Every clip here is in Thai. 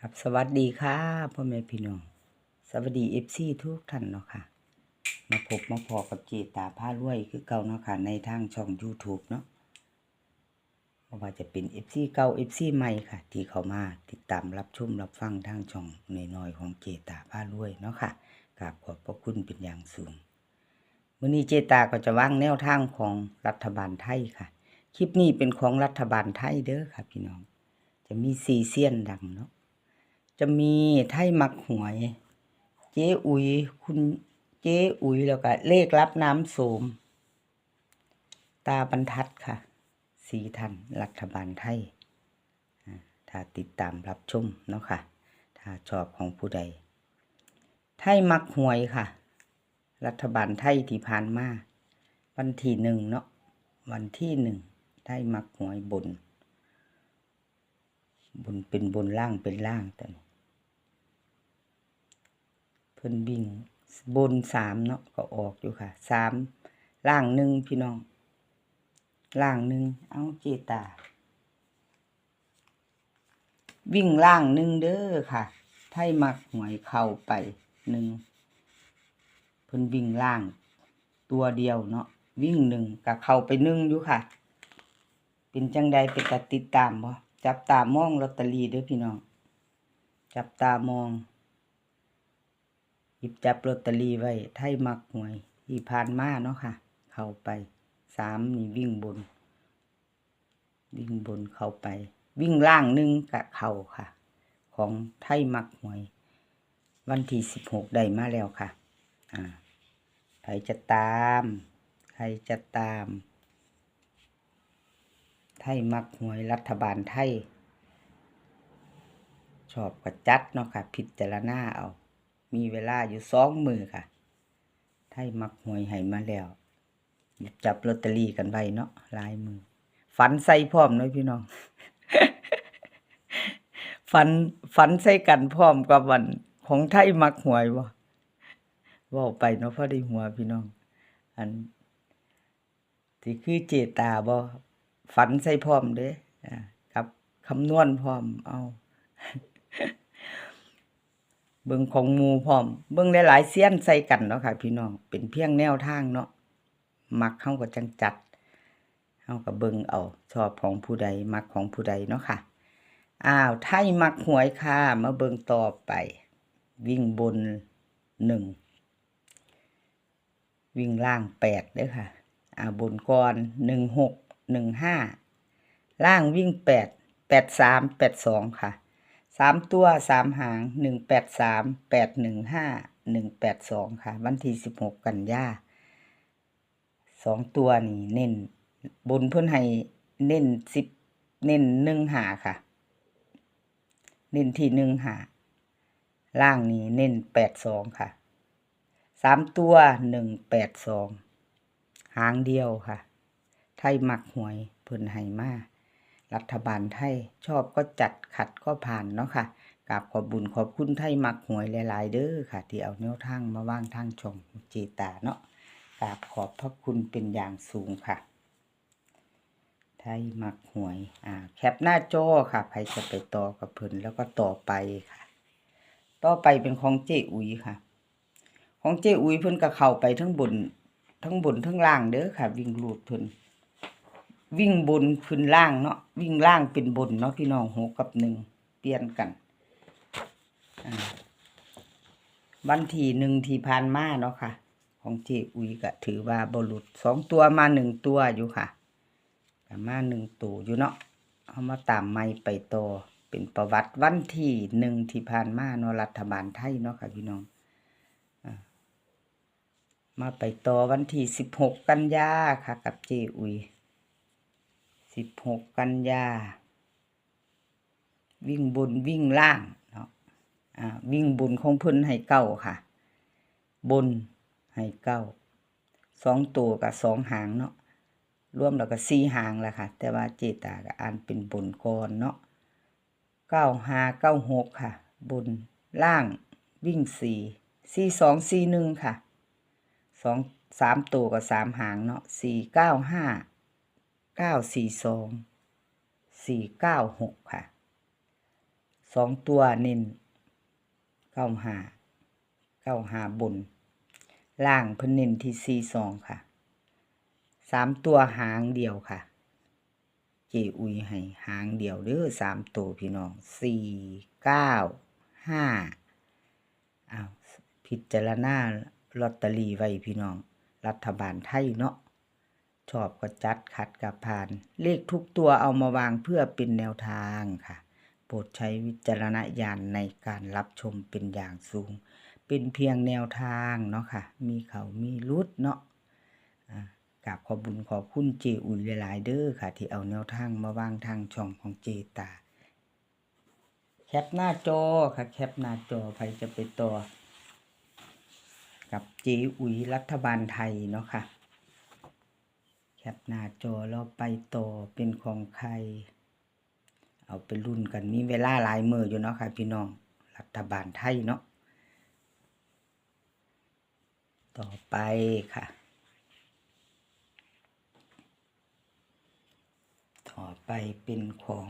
ครับสวัสดีค่ะพ่อแม่พี่น้องสวัสดีเอฟซีทุกท่านเนาะค่ะ มาพบมาพอกับเจตาผ้ารวยคือเก่าเนาะค่ะ ในทางช่อง YouTube เนาะเพราะว่าจะเป็นเอฟซีเก่าเอฟซีใหม่ค่ะ ที่เขามาติดตามรับชมรับฟังทางช่องในน้อยของเจตาผ้ารวยเนาะค่ะกราบขอบพระคุณเป็นอย่างสูงวันนี้เจตาก็จะวางแนวทางของรัฐบาลไทยค่ะ คลิปนี้เป็นของรัฐบาลไทยเด้อค่ะ พี่น้อง จะมีซีเซียนดังเนาะ จะมีไทยมักหวย เจ๊อุ๋ยคุณเจ๊อุ๋ยแล้วก็เลขรับน้ำโสม ตาบรรทัดค่ะ สีทันรัฐบาลไทยถ้าติดตามรับชมเนาะค่ะ ถ้าชอบของผู้ใด ไทยมักหวยค่ะ รัฐบาลไทยที่ผ่านมาวันที่หนึ่งเนาะวันที่หนึ่งไทยมักหวยบน บนเป็นบนล่างเป็นล่างแต่นี่เพิ่นวิ่งบนสามเนาะก็ออกอยู่ค่ะสามล่างหนึ่งพี่น้องล่างหนึ่งเอาเจตา วิ่งล่างหนึ่งเด้อค่ะ ไทยมักหวยเข้าไปหนึ่งเพิ่นวิ่งล่างตัวเดียวเนาะวิ่งหนึ่งกับเข้าไปหนึ่งอยู่ค่ะ เป็นจังใดเป็นติดตามบ่จับตามองลอตเตอรี่เด้อพี่น้อง จับตามอง ยิบจับลอตเตอรี่ไว้ ไทยมักหวยที่ผ่านมาเนาะค่ะ เข้าไปสามนี่วิ่งบน วิ่งบนเข้าไป วิ่งล่างหนึ่งกะเข่าค่ะ ของไทยมักหวย วันที่สิบหกได้มาแล้วค่ะ อ่าใครจะตาม ใครจะตาม ไทยมักหวยรัฐบาลไทย ชอบกระจัดเนาะค่ะ พิจารณาเอา มีเวลาอยู่สองมือค่ะ ไทยมักหวยให้มาแล้วหยิบจับลอตเตอรี่กันไว้เนาะลายมือ ฝันใส่พร้อมเนาะพี่น้อง ฝันฝันใส่กันพร้อมกับวัน ของไทยมักหวยบ่เว่าไปเนาะพอได้หัวพี่น้อง อันที่คือเจตาบ่ฝันใส่พร้อมเด้อ่ากับคำนวณพร้อมเอา เบิ่งของมูพร้อม เบิ่งหลายๆเสี้ยนใส่กันเนาะค่ะ พี่น้องเป็นเพียงแนวทางเนาะมักเฮาก็จังจัดเฮาก็เบิ่งเอาชอบของผู้ใดมักของผู้ใดเนาะค่ะอ้าวไทยมักหวยค่ะ มาเบิ่งต่อไป วิ่งบนหนึ่งวิ่งล่างแปดเด้อค่ะอ่าบนก่อนหนึ่งหกหนึ่งห้าล่างวิ่งแปดแปดสามแปดสองค่ะ สามตัวสามหางหนึ่งแปดสามแปดหนึ่งห้าหนึ่งแปดสองค่ะ วันที่สิบหกกันยาสองตัวนี่เน้นบนเพื่อนให้เน้นสิบเน้นหนึ่งหาค่ะ เน้นที่หนึ่งหาล่างนี่เน้นแปดสองค่ะสามตัวหนึ่งแปดสองหางเดียวค่ะ ไทยหมักหวยเพิ่นให้มา รัฐบาลไทย ชอบก็จัดขัดก็ผ่านเนาะค่ะกราบขอบบุญขอบคุณไทยมักหวยหลาย ๆ เด้อค่ะ ที่เอาแนวทางมาว่างทางชมเจตาเนาะกราบขอบพระคุณเป็นอย่างสูงค่ะ ไทยมักหวยอ่าแคปหน้าจอค่ะใครจะไปต่อกับเพิ่นแล้วก็ต่อไปค่ะ ต่อไปเป็นของเจอุ๋ยค่ะ ของเจอุ๋ยเพิ่นก็เข้าไปทั้งบนทั้งบนทั้งล่างเด้อค่ะ วิ่งรูดเพิ่น วิ่งบนขึ้นล่างเนาะวิ่งล่างเป็นบนเนาะพี่น้องหกกับหนึ่งเปลี่ยนกันวันที่หนึ่งที่ผ่านมาเนาะค่ะ ของเจอุยก็ถือว่าบรุษสองตัวมาหนึ่งตัวอยู่ค่ะมาหนึ่งตัวอยู่เนาะเอามาตามไม่ไปต่อเป็นประวัติวันที่หนึ่งที่ผ่านมาเนาะรัฐบาลไทยเนาะค่ะพี่น้องมาไปต่อวันที่สิบหกกันยาค่ะ กับเจอุย สิบหกกันยา วิ่งบนวิ่งล่างเนาะอ่าวิ่งบนของเพิ่นให้เก้าค่ะ บนให้เก้าสองตัวกับสองหางเนาะรวมแล้วก็สี่หางแหละค่ะ แต่ว่าเจตาก็อ่านเป็นบนก่อนเนาะเก้าห้าเก้าหกค่ะ บนล่างวิ่งสี่สี่สองสี่หนึ่งค่ะสองสามตัวกับสามหางเนาะสี่เก้าห้า เก้าสี่สองสี่เก้าหกค่ะสองตัวน้นเก้าหาเก้าหาบนล่างพนเน้นที่สี่สองค่ะสามตัวหางเดียวค่ะ เจอุยให้หางเดียวเด้อสามตัวพี่น้องสี่เก้าห้าอ้าวพิจารณาลอตเตอรี่ไว้พี่น้อง รัฐบาลไทยเนาะ ชอบก็จัดขัดกับผ่าน เลขทุกตัวเอามาวางเพื่อเป็นแนวทางค่ะ โปรดใช้วิจารณญาณในการรับชมเป็นอย่างสูง เป็นเพียงแนวทางเนาะค่ะ มีเขามีรุดเนาะกราบขอบบุญขอบคุณเจอุยหลาย ๆ เด้อค่ะ ที่เอาแนวทางมาวางทางช่องของเจตา แคปหน้าจอค่ะ แคปหน้าจอใครจะไปต่อ กับเจอุยรัฐบาลไทยเนาะค่ะ ปหน้าจอเราไปต่อเป็นของใคร เอาไปรุ่นกันมีเวลาหลายมืออยู่เนาะค่ะพี่น้อง รัฐบาลไทยเนาะต่อไปค่ะ ต่อไปเป็นของ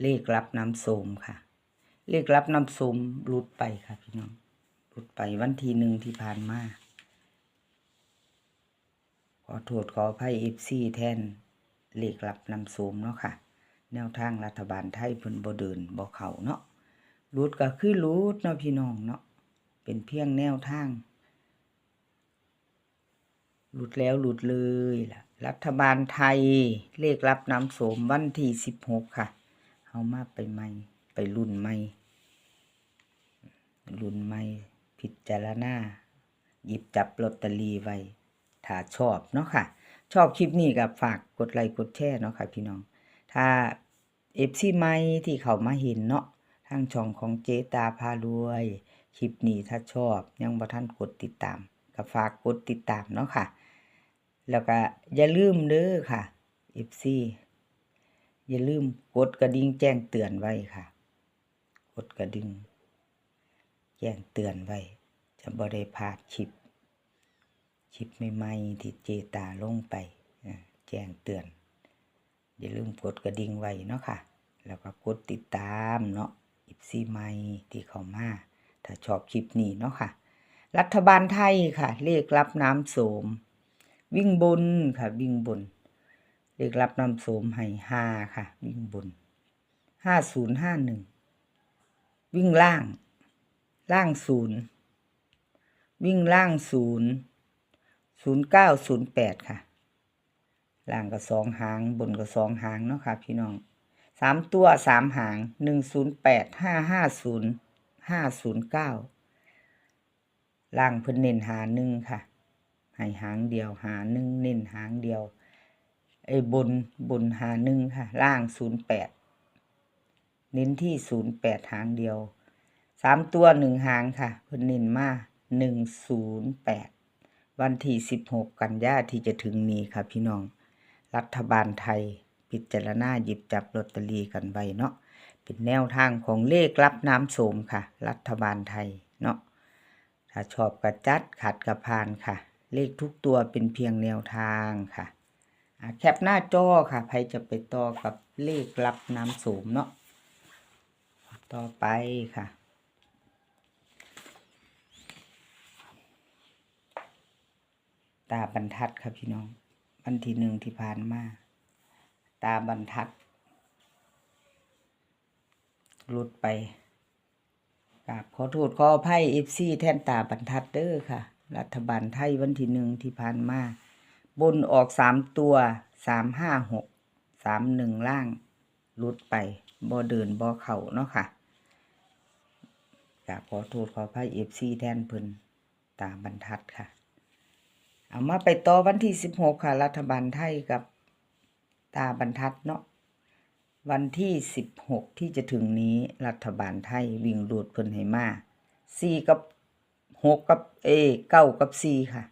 เลขรับน้ำส้มค่ะ เลขรับน้ำส้มหลุดไปค่ะพี่น้องหลุดไปวันที่หนึ่งที่ผ่านมา อโทษขออภัยเอฟซีแทนเลขรับน้ำส้มเนาะค่ะ แนวทางรัฐบาลไทยเพิ่นบ่เดินบ่เข้าเนาะหลุดก็คือหลุดเนาะพี่น้องเนาะเป็นเพียงแนวทางหลุดแล้วหลุดเลยล่ะ รัฐบาลไทยเลขรับน้ำโสมวันที่สิบหกค่ะเอามาไปใหม่ไปรุ่นใหม่รุ่นใหม่พิจารณาหยิบจับลอตเตอรี่ไว้ ถ้าชอบเนาะค่ะ ชอบคลิปนี้ก็ฝากกดไลค์กดแชร์เนาะค่ะพี่น้อง ถ้าเอฟซีใหม่ที่เขามาเห็นเนาะทางช่องของเจตาพารวย คลิปนี้ถ้าชอบยังบ่ท่านกดติดตามก็ฝากกดติดตามเนาะค่ะ แล้วก็อย่าลืมเด้อค่ะ FC อย่าลืมกดกระดิ่งแจ้งเตือนไว้ค่ะ กดกระดิ่งแจ้งเตือนไว้ จะบ่ได้พลาดคลิป คลิปใหม่ๆที่เจตาลงไปแจ้งเตือน อย่าลืมกดกระดิ่งไว้เนาะค่ะ แล้วก็กดติดตามเนาะอิฟซีใหม่ที่เข้ามา ถ้าชอบคลิปนี้เนาะค่ะ รัฐบาลไทยค่ะ เลขรับน้ำโสม วิ่งบนค่ะ วิ่งบน เลขรับน้ำโสมให้ห้าค่ะ วิ่งบนห้าศูนย์ห้าหนึ่งวิ่งล่าง ล่างศูนย์วิ่งล่างศูนย์ ศูนย์เก้าศูนย์แปดค่ะล่างก็สองหาง บนก็สองหางเนาะค่ะ พี่น้องสามตัวสามหางหนึ่งศูนย์แปดห้าห้าศูนย์ห้าศูนย์เก้าล่างเพิ่นเน้นหาหนึ่งค่ะให้หางเดียวหาหนึ่งเน้นหางเดียวไอ้บนบนหาหนึ่งค่ะ ล่างศูนย์แปดเน้นที่ศูนย์แปดหางเดียวสามตัวหนึ่งหางค่ะ เพิ่นเน้นมาหนึ่งศูนย์แปด วันที่สิบหกกันยาที่จะถึงนี้ค่ะพี่น้อง รัฐบาลไทยพิจารณาหยิบจับลอตเตอรี่กันไว้เนาะเป็นแนวทางของเลขรับน้ำโสมค่ะ รัฐบาลไทยเนาะถ้าชอบกระจัดขัดกระพานค่ะ เลขทุกตัวเป็นเพียงแนวทางค่ะอะแคปหน้าจอค่ะใครจะไปต่อกับเลขรับน้ำโสมเนาะต่อไปค่ะ ตาบรรทัดครับพี่น้อง วันที่หนึ่งที่ผ่านมา ตาบรรทัดหลุดไปกราบขอโทษขออภัยเอฟซีแทนตาบรรทัดเด้อค่ะ รัฐบาลไทยวันที่หนึ่งที่ผ่านมา บนออกสามตัวสามห้าหกสามหนึ่งล่างหลุดไปบ่เดินบ่เข่าเนาะค่ะกราบขอโทษขออภัยเอฟซีแทนเพิ่นตาบรรทัดค่ะ เอามาไปต่อวันที่สิบหกค่ะ รัฐบาลไทยกับตาบรรทัดเนาะวันที่สิบหกที่จะถึงนี้รัฐบาลไทยวิ่งรูดเพิ่นให้มาสี่กับหกกับเอเก้ากับสี่ค่ะ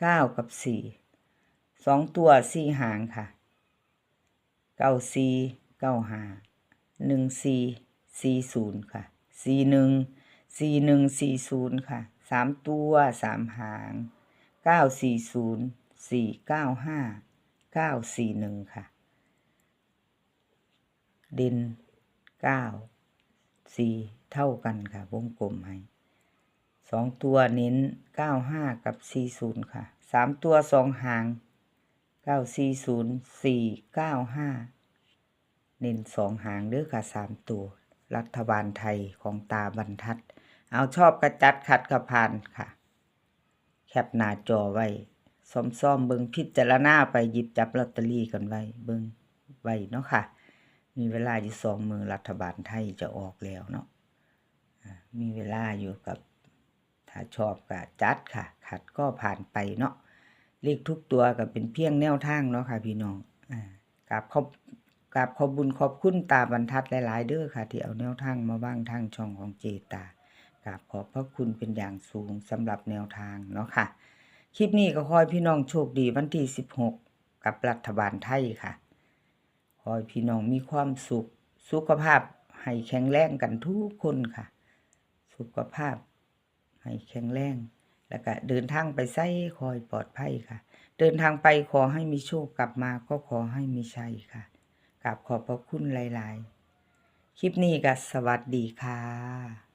เก้ากับสี่สองตัวสี่หางค่ะเก้าสี่เก้าหาหนึ่งสี่สี่ศูนย์ค่ะสี่หนึ่งสี่หนึ่งสี่ศูนย์ค่ะสามตัวสามหาง เก้าสี่ศูนย์สี่เก้าห้าเก้าสี่หนึ่งค่ะเด่นเก้าสี่เท่ากันค่ะ วงกลมให้สองตัวเน้นเก้าห้ากับสี่ศูนย์ค่ะสามตัวสองหางเก้าสี่ศูนย์สี่เก้าห้าเน้นสองหางเด้อค่ะสามตัว รัฐบาลไทยของตาบรรทัด เอาชอบกระจัดขัดกระพานค่ะ แคปหน้าจอไว้ซ้อมๆเบิงพิจารณาไปหยิบจับลอตเตอรี่กันไว้เบิงไว้เนาะค่ะ มีเวลาอยู่สองมือรัฐบาลไทยจะออกแล้วเนาะอ่ามีเวลาอยู่กับถ้าชอบก็จัดค่ะ ขัดก็ผ่านไปเนาะเลขทุกตัวก็เป็นเพียงแนวทางเนาะค่ะพี่น้องอ่ากราบขอบกราบขอบบุญขอบคุณตาบรรทัดหลาย ๆ เด้อค่ะ ที่เอาแนวทางมาว่างทางช่องของเจตา ราบขอบพระคุณเป็นอย่างสูงสำหรับแนวทางเนาะค่ะ คลิปนี้ก็ขอให้พี่น้องโชคดีวันที่16 กับรัฐบาลไทยค่ะขอให้พี่น้องมีความสุข สุขภาพให้แข็งแรงกันทุกคนค่ะ สุขภาพให้แข็งแรง แล้วก็เดินทางไปไส้คอยปลอดภัยค่ะ เดินทางไปขอให้มีโชคกลับมาก็ขอให้มีชัยค่ะกราบขอบพระคุณหลาย ๆ คลิปนี้ก็สวัสดีค่ะ